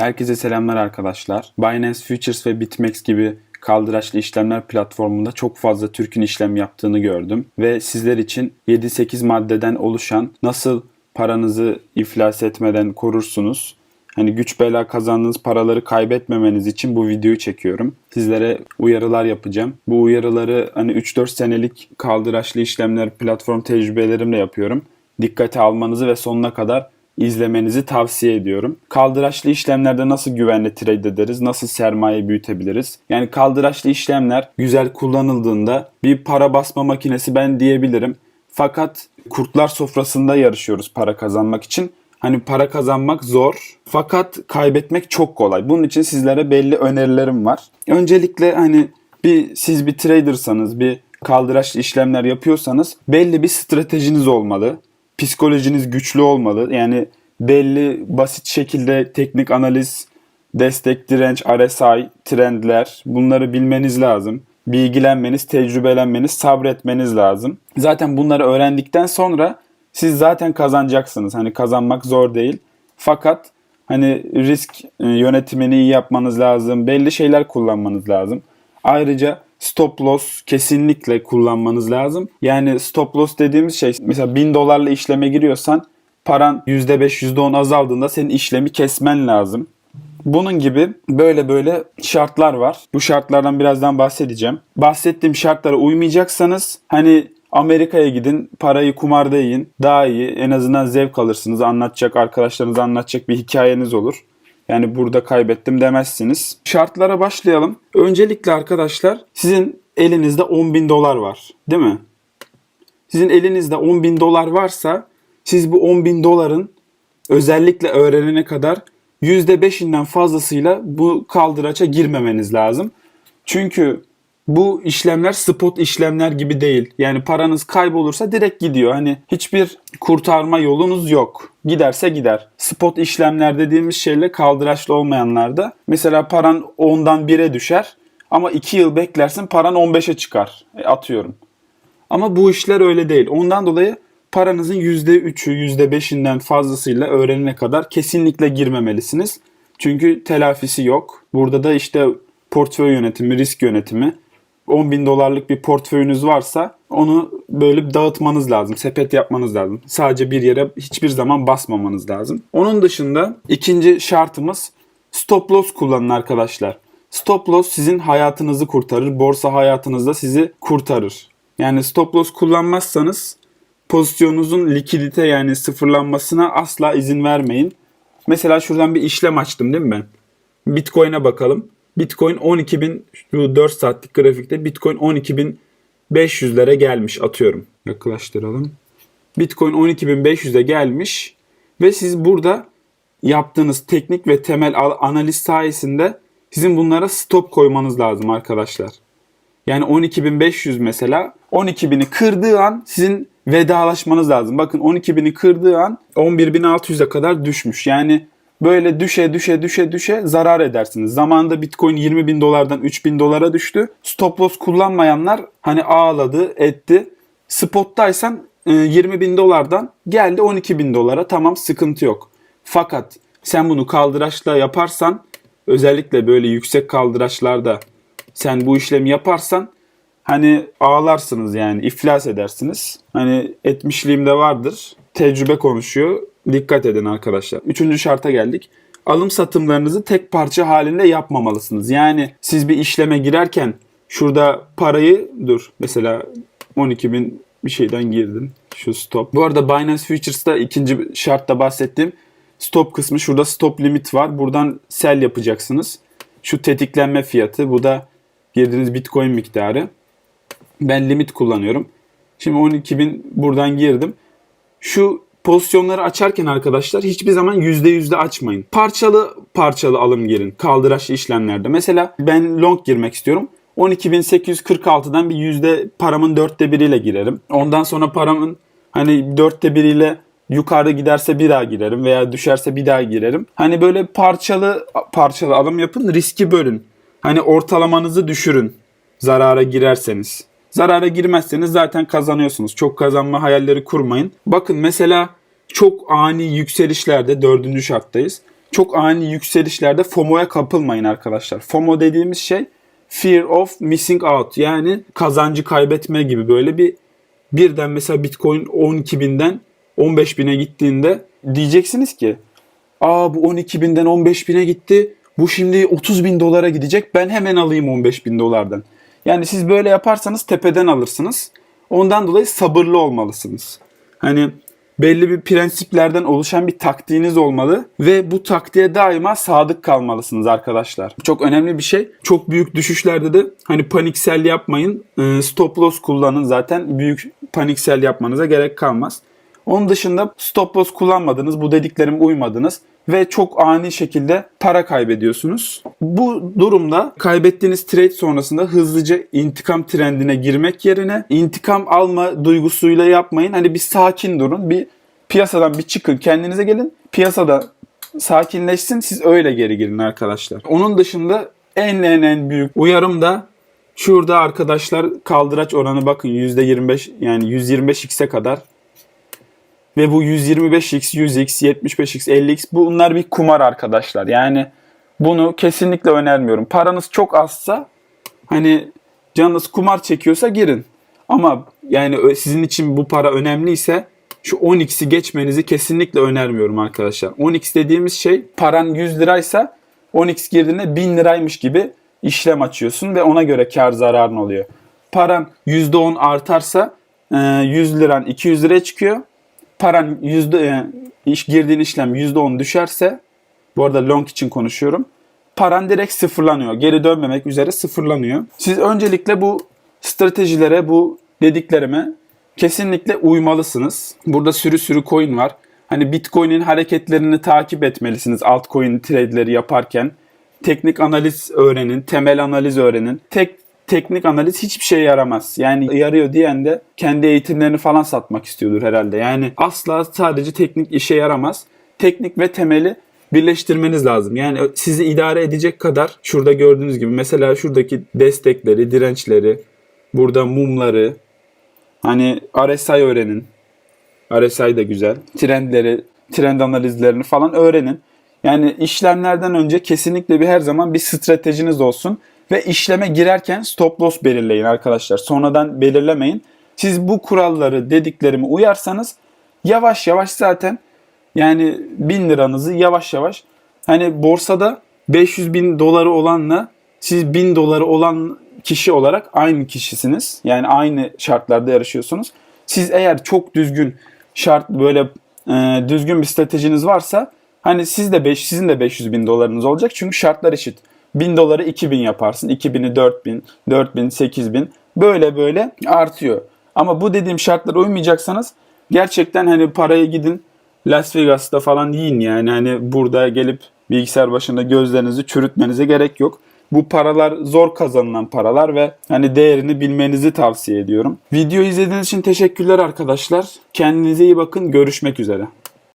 Herkese selamlar arkadaşlar. Binance Futures ve BitMEX gibi kaldıraçlı işlemler platformunda çok fazla Türk'ün işlem yaptığını gördüm. Ve sizler için 7-8 maddeden oluşan nasıl paranızı iflas etmeden korursunuz? Hani güç bela kazandığınız paraları kaybetmemeniz için bu videoyu çekiyorum. Sizlere uyarılar yapacağım. Bu uyarıları hani 3-4 senelik kaldıraçlı işlemler platform tecrübelerimle yapıyorum. Dikkate almanızı ve sonuna kadar izlemenizi tavsiye ediyorum. Kaldıraçlı işlemlerde nasıl güvenli trade ederiz? Nasıl sermaye büyütebiliriz? Yani kaldıraçlı işlemler güzel kullanıldığında bir para basma makinesi ben diyebilirim. Fakat kurtlar sofrasında yarışıyoruz para kazanmak için. Hani para kazanmak zor fakat kaybetmek çok kolay. Bunun için sizlere belli önerilerim var. Öncelikle hani bir siz bir tradersanız, bir kaldıraçlı işlemler yapıyorsanız belli bir stratejiniz olmalı psikolojiniz güçlü olmalı. Yani belli basit şekilde teknik analiz, destek, direnç, RSI, trendler bunları bilmeniz lazım. Bilgilenmeniz, tecrübelenmeniz, sabretmeniz lazım. Zaten bunları öğrendikten sonra siz zaten kazanacaksınız. Hani kazanmak zor değil. Fakat hani risk e, yönetimini iyi yapmanız lazım. Belli şeyler kullanmanız lazım. Ayrıca stop loss kesinlikle kullanmanız lazım. Yani stop loss dediğimiz şey mesela 1000 dolarla işleme giriyorsan paran %5 %10 azaldığında senin işlemi kesmen lazım. Bunun gibi böyle böyle şartlar var. Bu şartlardan birazdan bahsedeceğim. Bahsettiğim şartlara uymayacaksanız hani Amerika'ya gidin, parayı kumarda yiyin. Daha iyi. En azından zevk alırsınız. Anlatacak, arkadaşlarınıza anlatacak bir hikayeniz olur. Yani burada kaybettim demezsiniz. Şartlara başlayalım. Öncelikle arkadaşlar sizin elinizde 10 bin dolar var. Değil mi? Sizin elinizde 10 bin dolar varsa siz bu 10 bin doların özellikle öğrenene kadar %5'inden fazlasıyla bu kaldıraça girmemeniz lazım. Çünkü bu işlemler spot işlemler gibi değil. Yani paranız kaybolursa direkt gidiyor. Hani hiçbir kurtarma yolunuz yok. Giderse gider. Spot işlemler dediğimiz şeyle kaldıraçlı olmayanlarda mesela paran 10'dan 1'e düşer ama 2 yıl beklersin paran 15'e çıkar. E, atıyorum. Ama bu işler öyle değil. Ondan dolayı paranızın %3'ü, %5'inden fazlasıyla öğrenene kadar kesinlikle girmemelisiniz. Çünkü telafisi yok. Burada da işte portföy yönetimi, risk yönetimi, 10 bin dolarlık bir portföyünüz varsa onu böyle dağıtmanız lazım. Sepet yapmanız lazım. Sadece bir yere hiçbir zaman basmamanız lazım. Onun dışında ikinci şartımız stop loss kullanın arkadaşlar. Stop loss sizin hayatınızı kurtarır. Borsa hayatınızda sizi kurtarır. Yani stop loss kullanmazsanız pozisyonunuzun likidite yani sıfırlanmasına asla izin vermeyin. Mesela şuradan bir işlem açtım değil mi ben? Bitcoin'e bakalım. Bitcoin 12.000 şu 4 saatlik grafikte Bitcoin 12.500'lere gelmiş atıyorum. Yaklaştıralım. Bitcoin 12.500'e gelmiş ve siz burada yaptığınız teknik ve temel analiz sayesinde sizin bunlara stop koymanız lazım arkadaşlar. Yani 12.500 mesela 12.000'i kırdığı an sizin vedalaşmanız lazım. Bakın 12.000'i kırdığı an 11.600'e kadar düşmüş. Yani Böyle düşe düşe düşe düşe zarar edersiniz. Zamanında Bitcoin 20 bin dolardan 3 bin dolara düştü. Stop loss kullanmayanlar hani ağladı etti. Spottaysan 20 e, bin dolardan geldi 12 bin dolara tamam sıkıntı yok. Fakat sen bunu kaldıraçla yaparsan özellikle böyle yüksek kaldıraçlarda sen bu işlemi yaparsan hani ağlarsınız yani iflas edersiniz. Hani etmişliğim de vardır. Tecrübe konuşuyor. Dikkat edin arkadaşlar. Üçüncü şarta geldik. Alım satımlarınızı tek parça halinde yapmamalısınız. Yani siz bir işleme girerken şurada parayı dur mesela 12 bin bir şeyden girdin. Şu stop. Bu arada Binance Futures'ta ikinci şartta bahsettiğim stop kısmı. Şurada stop limit var. Buradan sell yapacaksınız. Şu tetiklenme fiyatı. Bu da girdiğiniz bitcoin miktarı. Ben limit kullanıyorum. Şimdi 12 bin buradan girdim. Şu pozisyonları açarken arkadaşlar hiçbir zaman %100'de açmayın. Parçalı parçalı alım girin kaldıraçlı işlemlerde. Mesela ben long girmek istiyorum. 12.846'dan bir yüzde paramın dörtte biriyle girerim. Ondan sonra paramın hani dörtte biriyle yukarıda giderse bir daha girerim veya düşerse bir daha girerim. Hani böyle parçalı parçalı alım yapın riski bölün. Hani ortalamanızı düşürün zarara girerseniz. Zarara girmezseniz zaten kazanıyorsunuz. Çok kazanma hayalleri kurmayın. Bakın mesela çok ani yükselişlerde dördüncü şarttayız. çok ani yükselişlerde FOMO'ya kapılmayın arkadaşlar. FOMO dediğimiz şey fear of missing out yani kazancı kaybetme gibi böyle bir birden mesela Bitcoin 12 binden 15 bine gittiğinde diyeceksiniz ki aa bu 12 binden 15 bine gitti bu şimdi 30 bin dolara gidecek ben hemen alayım 15 bin dolardan. Yani siz böyle yaparsanız tepeden alırsınız. Ondan dolayı sabırlı olmalısınız. Hani belli bir prensiplerden oluşan bir taktiğiniz olmalı ve bu taktiğe daima sadık kalmalısınız arkadaşlar. Çok önemli bir şey. Çok büyük düşüşlerde de hani paniksel yapmayın. Ee, Stop loss kullanın zaten büyük paniksel yapmanıza gerek kalmaz. Onun dışında stop loss kullanmadınız, bu dediklerim uymadınız ve çok ani şekilde para kaybediyorsunuz. Bu durumda kaybettiğiniz trade sonrasında hızlıca intikam trendine girmek yerine intikam alma duygusuyla yapmayın. Hani bir sakin durun, bir piyasadan bir çıkın, kendinize gelin. Piyasada sakinleşsin, siz öyle geri girin arkadaşlar. Onun dışında en en en büyük uyarım da şurada arkadaşlar kaldıraç oranı bakın %25 yani 125x'e kadar ve bu 125x, 100x, 75x, 50x bunlar bir kumar arkadaşlar. Yani bunu kesinlikle önermiyorum. Paranız çok azsa hani canınız kumar çekiyorsa girin. Ama yani sizin için bu para önemliyse şu 10x'i geçmenizi kesinlikle önermiyorum arkadaşlar. 10x dediğimiz şey paran 100 liraysa 10x girdiğinde 1000 liraymış gibi işlem açıyorsun ve ona göre kar zararın oluyor. Paran %10 artarsa 100 liran 200 liraya çıkıyor paran yüzde yani iş girdiğin işlem yüzde on düşerse bu arada long için konuşuyorum. Paran direkt sıfırlanıyor. Geri dönmemek üzere sıfırlanıyor. Siz öncelikle bu stratejilere, bu dediklerime kesinlikle uymalısınız. Burada sürü sürü coin var. Hani Bitcoin'in hareketlerini takip etmelisiniz altcoin trade'leri yaparken. Teknik analiz öğrenin, temel analiz öğrenin. Tek teknik analiz hiçbir şeye yaramaz. Yani yarıyor diyen de kendi eğitimlerini falan satmak istiyordur herhalde. Yani asla sadece teknik işe yaramaz. Teknik ve temeli birleştirmeniz lazım. Yani sizi idare edecek kadar şurada gördüğünüz gibi mesela şuradaki destekleri, dirençleri, burada mumları, hani RSI öğrenin. RSI de güzel. Trendleri, trend analizlerini falan öğrenin. Yani işlemlerden önce kesinlikle bir her zaman bir stratejiniz olsun. Ve işleme girerken stop loss belirleyin arkadaşlar. Sonradan belirlemeyin. Siz bu kuralları dediklerimi uyarsanız yavaş yavaş zaten yani 1000 liranızı yavaş yavaş hani borsada 500 bin doları olanla siz 1000 doları olan kişi olarak aynı kişisiniz. Yani aynı şartlarda yarışıyorsunuz. Siz eğer çok düzgün şart böyle e, düzgün bir stratejiniz varsa hani siz de 5 sizin de 500 bin dolarınız olacak çünkü şartlar eşit. 1000 doları 2000 yaparsın. 2000'i 4000, 4000, 8000 böyle böyle artıyor. Ama bu dediğim şartlara uymayacaksanız gerçekten hani paraya gidin Las Vegas'ta falan yiyin yani. Hani burada gelip bilgisayar başında gözlerinizi çürütmenize gerek yok. Bu paralar zor kazanılan paralar ve hani değerini bilmenizi tavsiye ediyorum. Video izlediğiniz için teşekkürler arkadaşlar. Kendinize iyi bakın. Görüşmek üzere.